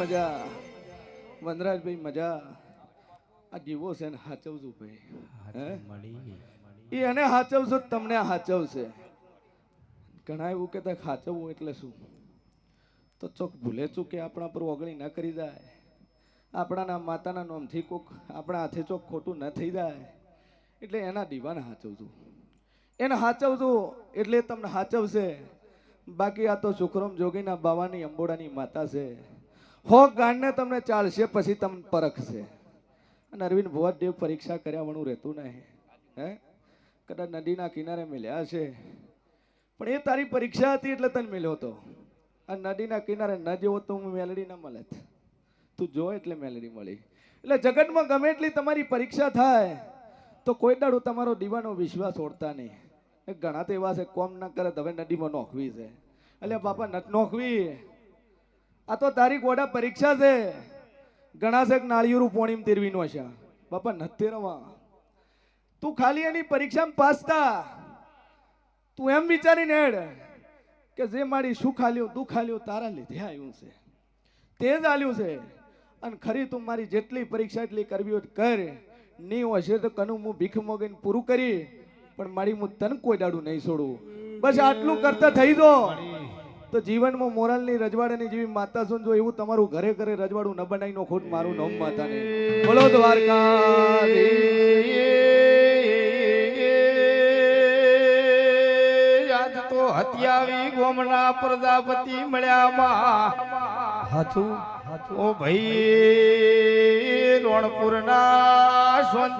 મજા. વનરાજભાઈ મજા. આ જીવો છે ને હાચવજો ભાઈ. એ એને હાચવશો તમને હાચવશે. ઘણા એવું કહેતા હાચવવું એટલે શું? તો ચોક ભૂલે ચૂકે આપણા પર ઓગણી ન કરી જાય. આપણાના માતાના નોમથી કોક આપણા હાથે ચોક ખોટું ન થઈ જાય. એટલે એના દીવાને હાચવજો. એને હાચવજો એટલે તમને હાચવશે. બાકી આ તો શુક્રમ જોગીના બાવાની અંબોડાની માતા છે. હો ગાંડને તમને ચાલશે, પછી તમને પરખશે. અને અરવિંદ ભુવાદેવ પરીક્ષા કર્યા વણું રહેતું નહીં. હે? કદાચ નદીના કિનારે મળ્યા છે પણ એ તારી પરીક્ષા હતી એટલે તને મળ્યો હતો. આ નદીના કિનારે ન જેવો તો હું મેલડી ન મળે તું જો એટલે મેલડી મળી. એટલે જગતમાં ગમે એટલી તમારી પરીક્ષા થાય, તો કોઈ દાડો તમારો દીવાનો વિશ્વાસ ઓળતા નહીં. એ ઘણા તો એવા છે, કોમ ન કરે હવે નદીમાં નોખવી છે. એટલે બાપા, નત નોખવી. આ તો તારી ગોડા પરીક્ષા છે. છે કે પોણીમ તેરવીનો છે. બાપા, નથી રવા. તું ખાલી એની પરીક્ષામાં પાસ થા. તું એમ વિચારીને હેડ કે જે મારી શું ખાલ્યું તું ખાલ્યું તારા લીધે આવ્યું છે. તે જ આલ્યું છે. અને ખરી તું મારી જેટલી પરીક્ષા એટલી કરવી હોય કર. નહીં હશે તો કનું હું ભીખ મોગીને પૂરું કરી. પણ મારી હું તને કોઈ દાડું નહીં છોડું. બસ આટલું કરતા થઈ દો તો જીવનમાં મોરાલની રજવાડાની જેવી માતા સુન જો એવું તમારું ઘરે ઘરે રજવાડું ન બનાવી નો ખોટ મારું નામ માતાને બોલો દ્વારકા આજ તો હત્યાવી ગોમના પ્રજાપતિ મળ્યામાં હાથું? ઓ ભાઈ રોણપુરના સોન